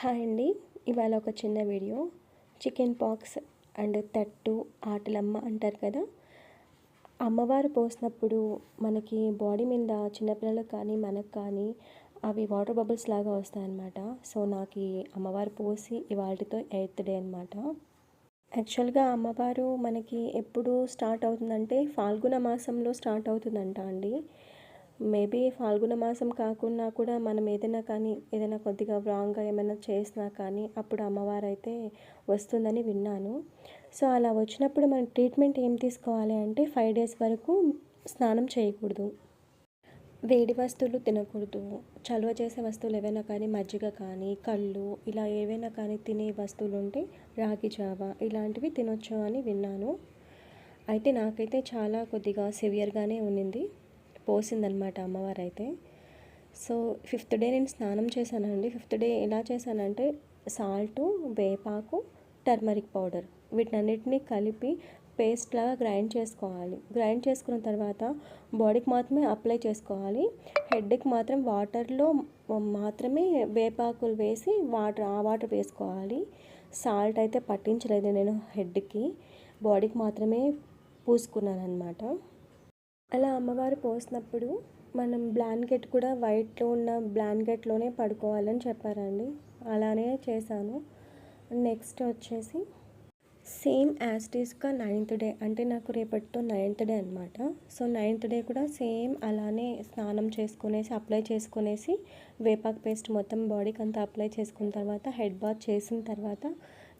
Hi అండి. ఇవాళ ఒక చిన్న వీడియో. చికెన్ పాక్స్ అండ్ తట్టు ఆటలమ్మ అంటారు కదా. అమ్మవారు పోసినప్పుడు మనకి బాడీ మీద చిన్నపిల్లలకు కానీ మనకు కానీ అవి వాటర్ బబుల్స్ లాగా వస్తాయన్నమాట. సో నాకు అమ్మవారు పోసి ఇవాటితో ఎయిత్ డే అనమాట యాక్చువల్గా అమ్మవారు మనకి ఎప్పుడు స్టార్ట్ అవుతుందంటే ఫాల్గుణ మాసంలో స్టార్ట్ అవుతుందంట అండి. మేబీ ఫాల్గుణ మాసం కాకుండా కూడా మనం ఏదైనా కానీ ఏదైనా కొద్దిగా రాంగ్గా ఏమైనా చేసినా కానీ అప్పుడు అమ్మవారు అయితే వస్తుందని విన్నాను. సో అలా వచ్చినప్పుడు మనం ట్రీట్మెంట్ ఏం తీసుకోవాలి అంటే ఫైవ్ డేస్ వరకు స్నానం చేయకూడదు. వేడి వస్తువులు తినకూడదు. చలువ చేసే వస్తువులు ఏవైనా కానీ మజ్జిగ కానీ కళ్ళు ఇలా ఏవైనా కానీ తినే వస్తువులు ఉంటే రాగి జావ ఇలాంటివి తినొచ్చు అని విన్నాను. అయితే నాకైతే చాలా కొద్దిగా సివియర్గానే ఉన్నింది. పోసిందనమాట అమ్మవారు అయితే సో ఫిఫ్త్ డే నేను స్నానం చేశానండి. ఫిఫ్త్ డే ఎలా చేశానంటే సాల్టు వేపాకు టర్మరిక్ పౌడర్ వీటన్నిటిని కలిపి పేస్ట్ లాగా గ్రైండ్ చేసుకోవాలి. గ్రైండ్ చేసుకున్న తర్వాత బాడీకి మాత్రమే అప్లై చేసుకోవాలి. హెడ్కి మాత్రం వాటర్లో మాత్రమే వేపాకులు వేసి వాటర్ ఆ వాటర్ వేసుకోవాలి. సాల్ట్ అయితే పట్టించలేదు నేను హెడ్కి. బాడీకి మాత్రమే పూసుకున్నాను అనమాట అలా అమ్మవారు పోసినప్పుడు మనం బ్లాంకెట్ కూడా వైట్లో ఉన్న బ్లాంకెట్లోనే పడుకోవాలని చెప్పారండి. అలానే చేశాను. నెక్స్ట్ వచ్చేసి సేమ్ యాస్టీస్గా నైన్త్ డే అంటే నాకు రేపటితో నైన్త్ డే అనమాట సో నైన్త్ డే కూడా సేమ్ అలానే స్నానం చేసుకునేసి అప్లై చేసుకునేసి వేపాక్ పేస్ట్ మొత్తం బాడీకి అంతా అప్లై చేసుకున్న తర్వాత హెడ్ బాత్ చేసిన తర్వాత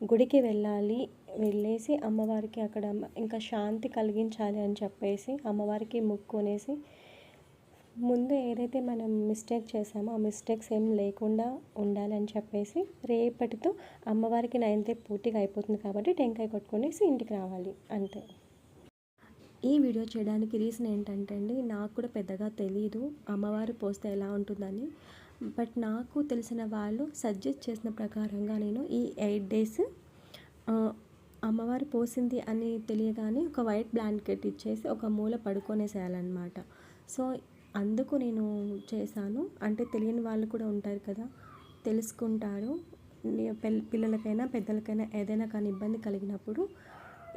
గుడికి వెళ్ళాలి. వెళ్ళేసి అమ్మవారికి అక్కడ ఇంకా శాంతి కలిగించాలి అని చెప్పేసి అమ్మవారికి ముక్కునేసి ముందు ఏదైతే మనం మిస్టేక్ చేసామో ఆ మిస్టేక్స్ ఏం లేకుండా ఉండాలని చెప్పేసి రేపటితో అమ్మవారికి నైన్తే పూర్తిగా అయిపోతుంది కాబట్టి టెంకాయ కొట్టుకునేసి ఇంటికి రావాలి అంతే. ఈ వీడియో చేయడానికి రీజన్ ఏంటంటే అండి నాకు కూడా పెద్దగా తెలియదు అమ్మవారు పోస్తే ఎలా ఉంటుందని. బట్ నాకు తెలిసిన వాళ్ళు సజెస్ట్ చేసిన ప్రకారంగా నేను ఈ ఎయిట్ డేస్ అమ్మవారు పోసింది అని తెలియగానే ఒక వైట్ బ్లాంకెట్ ఇచ్చేసి ఒక మూల పడుకొనేసేయాలన్నమాట. సో అందుకు నేను చేశాను. అంటే తెలియని వాళ్ళు కూడా ఉంటారు కదా తెలుసుకుంటారు. పిల్లలకైనా పెద్దలకైనా ఏదైనా కానీ ఇబ్బంది కలిగినప్పుడు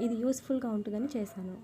ఇది యూస్ఫుల్గా ఉంటుందని చేశాను.